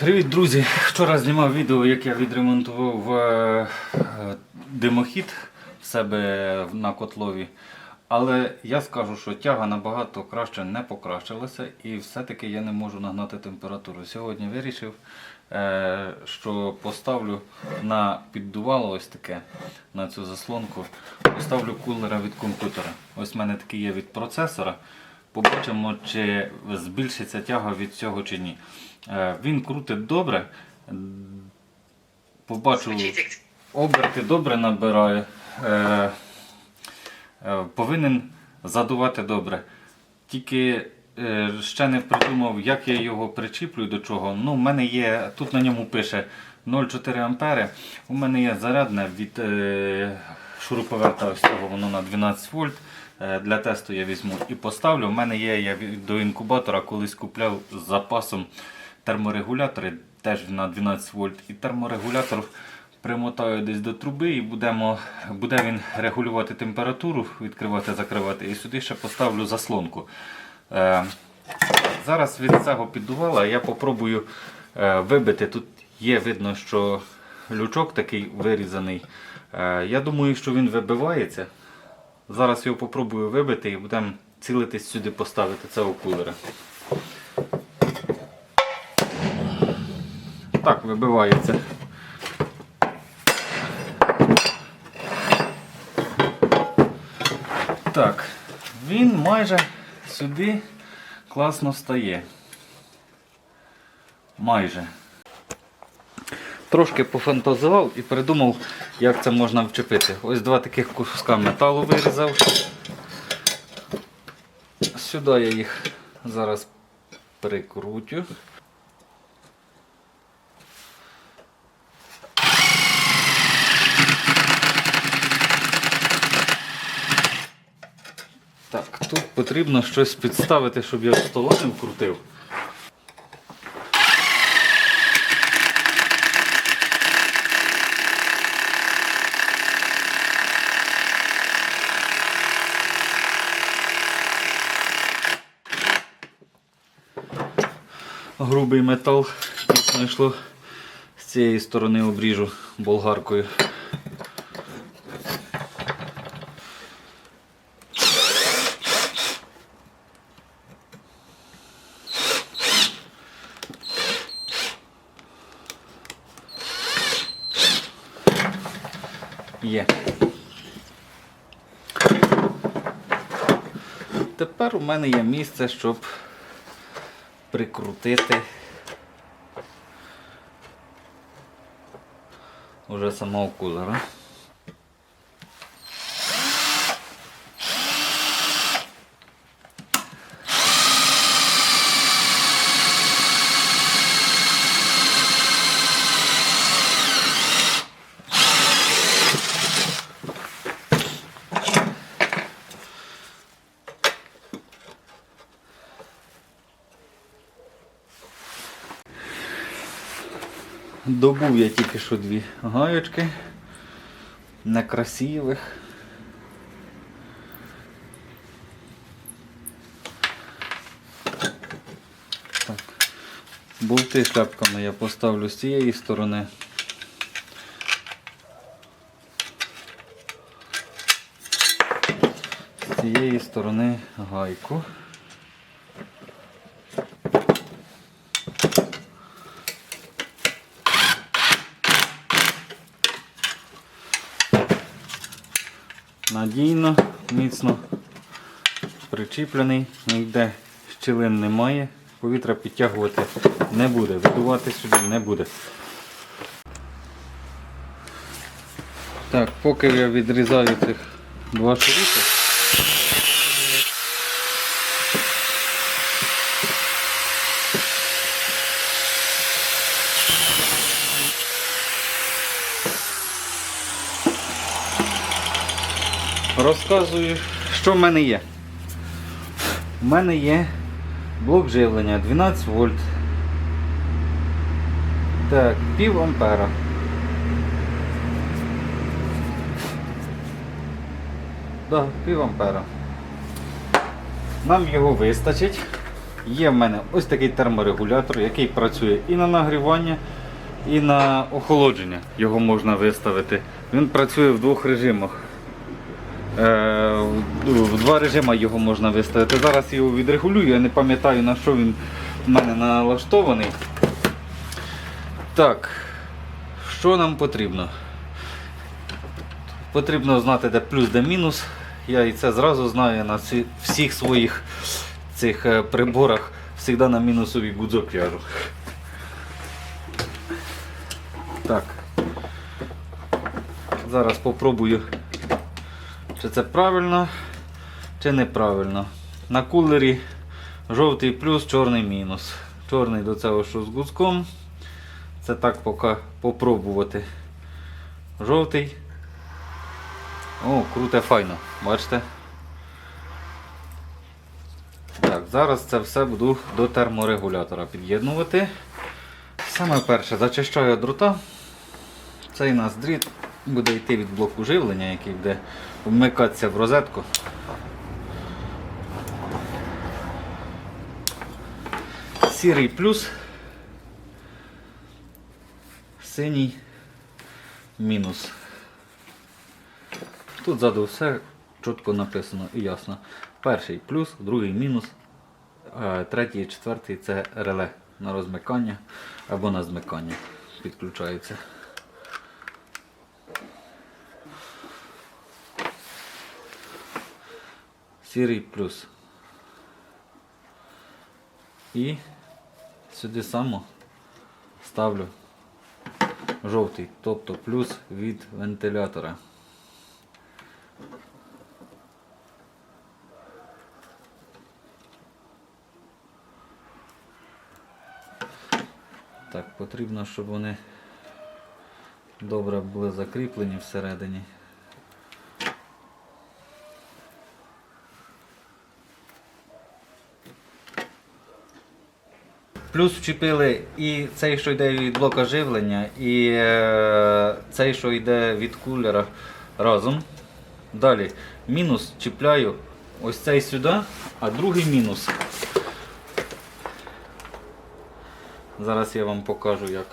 Привіт, друзі! Вчора знімав відео, як я відремонтував е, е, димохід в себе на котлові. Але я скажу, що тяга набагато краще не покращилася і все-таки я не можу нагнати температуру. Сьогодні вирішив, е, що поставлю на піддувало ось таке, на цю заслонку, поставлю кулера від комп'ютера. Ось в мене такий є від процесора. Побачимо, чи збільшиться тяга від цього чи ні. Е, Він крутить добре. Побачу, оберти добре набирає. Е, е, Повинен задувати добре. Тільки ще не придумав, як я його причіплю до чого. Ну, в мене є, тут на ньому пише 0,4 ампери. У мене є зарядне від шуруповерта ось цього, воно на 12 вольт. Е, Для тесту я візьму і поставлю. У мене є, я до інкубатора колись купляв з запасом терморегулятори, теж на 12 вольт. І терморегулятор примотаю десь до труби і будемо, буде він регулювати температуру, відкривати, закривати. І сюди ще поставлю заслонку. Е, Зараз від цього піддувала я попробую е, вибити. Тут є видно, що лючок такий вирізаний. Я думаю, що він вибивається. Зараз його попробую вибити і будемо цілитись сюди поставити цього кулера. Так, вибивається. Так, він майже сюди класно стає. Майже. Трошки пофантазував і придумав, як це можна вчепити. Ось два таких куска металу вирізав. Сюди я їх зараз прикрутю. Так, тут потрібно щось підставити, щоб я стола не вкрутив. Грубий метал дійсно йшло з цієї сторони обріжу болгаркою. Є. Тепер у мене є місце, щоб прикрутити уже самого кулера. Добув я тільки що дві гаєчки некрасивих. Так. Болти шляпками я поставлю з цієї сторони. З цієї сторони гайку. Надійно, міцно причіплений, ніде щілин немає, повітря підтягувати не буде, видувати сюди не буде. Так, поки я відрізаю цих два шурупи. Розказую, що в мене є. У мене є блок живлення 12 вольт. Так, пів ампера. Так, пів ампера. Нам його вистачить. Є в мене ось такий терморегулятор, який працює і на нагрівання, і на охолодження. Його можна виставити. Він працює в двох режимах. Е, в два режими його можна виставити. Зараз його відрегулюю, я не пам'ятаю на що він в мене налаштований. Так, що нам потрібно? Потрібно знати, де плюс, де мінус. Я і це зразу знаю на всіх своїх цих е, приборах завжди на мінусовий гудзок в'яжу. Так. Зараз попробую, чи це правильно, чи неправильно. На кулері жовтий плюс, чорний мінус. Чорний до цього, що з гудзком. Це так поки попробувати. Жовтий. О, круте, файно. Бачите? Так, зараз це все буду до терморегулятора під'єднувати. Саме перше зачищаю дрота. Цей у нас дріт буде йти від блоку живлення, який буде вмикатися в розетку. Сірий плюс. Синій мінус. Тут ззаду все чітко написано і ясно. Перший плюс, другий мінус, е, третій і четвертий це реле на розмикання або на змикання підключається. Сірий плюс. І сюди само ставлю жовтий, тобто плюс від вентилятора. Так, потрібно, щоб вони добре були закріплені всередині. Плюс вчепили і цей, що йде від блока живлення, і е, цей, що йде від кулера разом. Далі мінус чіпляю ось цей сюди, а другий мінус. Зараз я вам покажу як.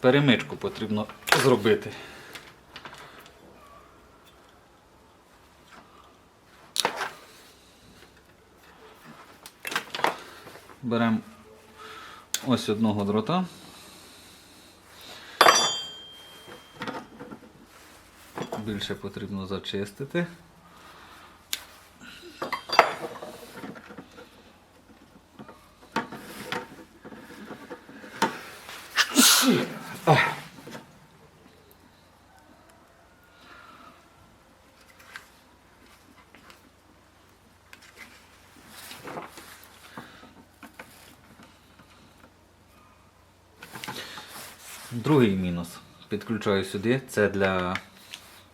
Перемичку потрібно зробити. Беремо ось одного дрота. Більше потрібно зачистити. Другий мінус. Підключаю сюди. Це для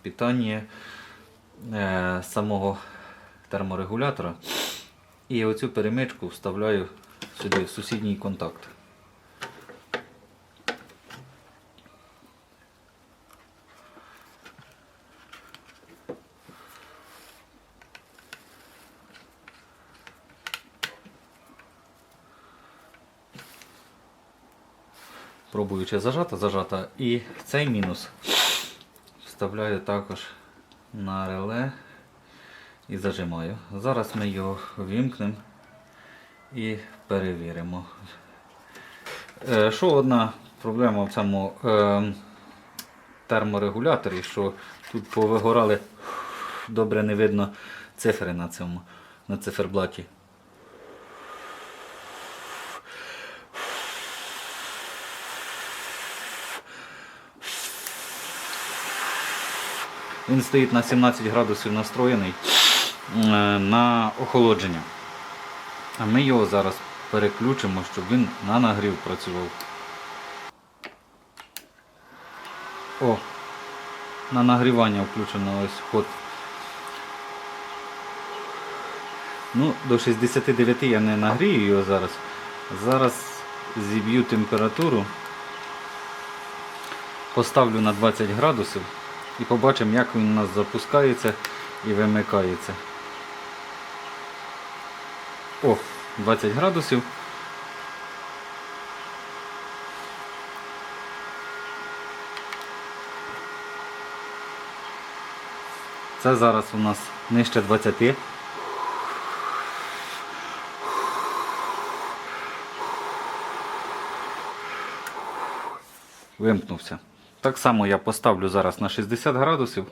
питання е, самого терморегулятора. І оцю перемичку вставляю сюди в сусідній контакт. Пробую чи зажата, зажата. І цей мінус вставляю також на реле і зажимаю. Зараз ми його вімкнемо і перевіримо. Е, Що одна проблема в цьому е, терморегуляторі, що тут повигорали, добре не видно цифри на цьому, на циферблаті. Він стоїть на 17 градусів настроєний е, на охолодження. А ми його зараз переключимо, щоб він на нагрів працював. О, на нагрівання включено ось ход. Ну, до 69 я не нагрію його зараз. Зараз зіб'ю температуру, поставлю на 20 градусів і побачимо, як він у нас запускається і вимикається. О, 20 градусів. Це зараз у нас нижче 20. Вимкнувся. Так само я поставлю зараз на 60 градусів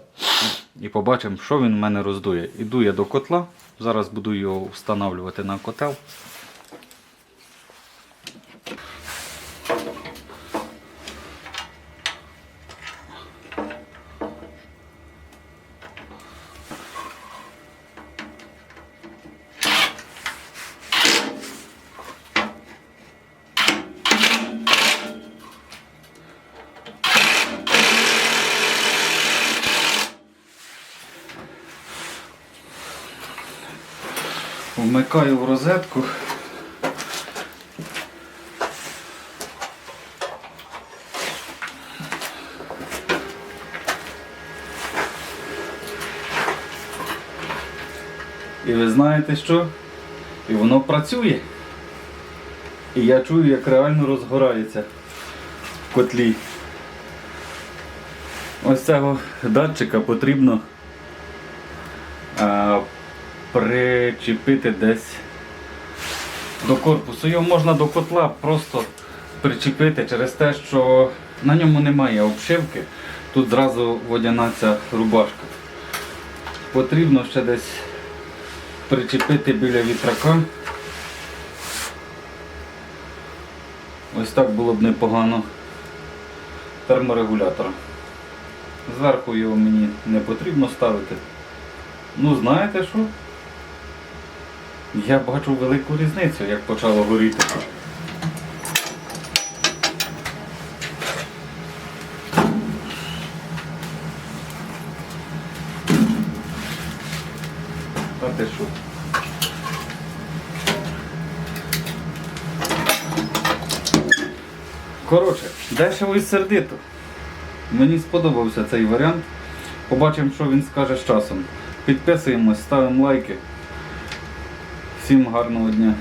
і побачимо, що він в мене роздує. Іду я до котла. Зараз буду його встановлювати на котел. Вмикаю в розетку. І ви знаєте що? І воно працює. І я чую, як реально розгорається в котлі. Ось цього датчика потрібно причепити десь до корпусу. Його можна до котла просто причепити через те, що на ньому немає обшивки. Тут зразу водяна ця рубашка. Потрібно ще десь причепити біля вітрака. Ось так було б непогано терморегулятора. Зверху його мені не потрібно ставити. Ну, знаєте що? Я бачу велику різницю, як почало горіти. Та ти що? Коротше, дешево і сердито. Мені сподобався цей варіант. Побачимо, що він скаже з часом. Підписуємось, ставимо лайки. Всім гарного дня.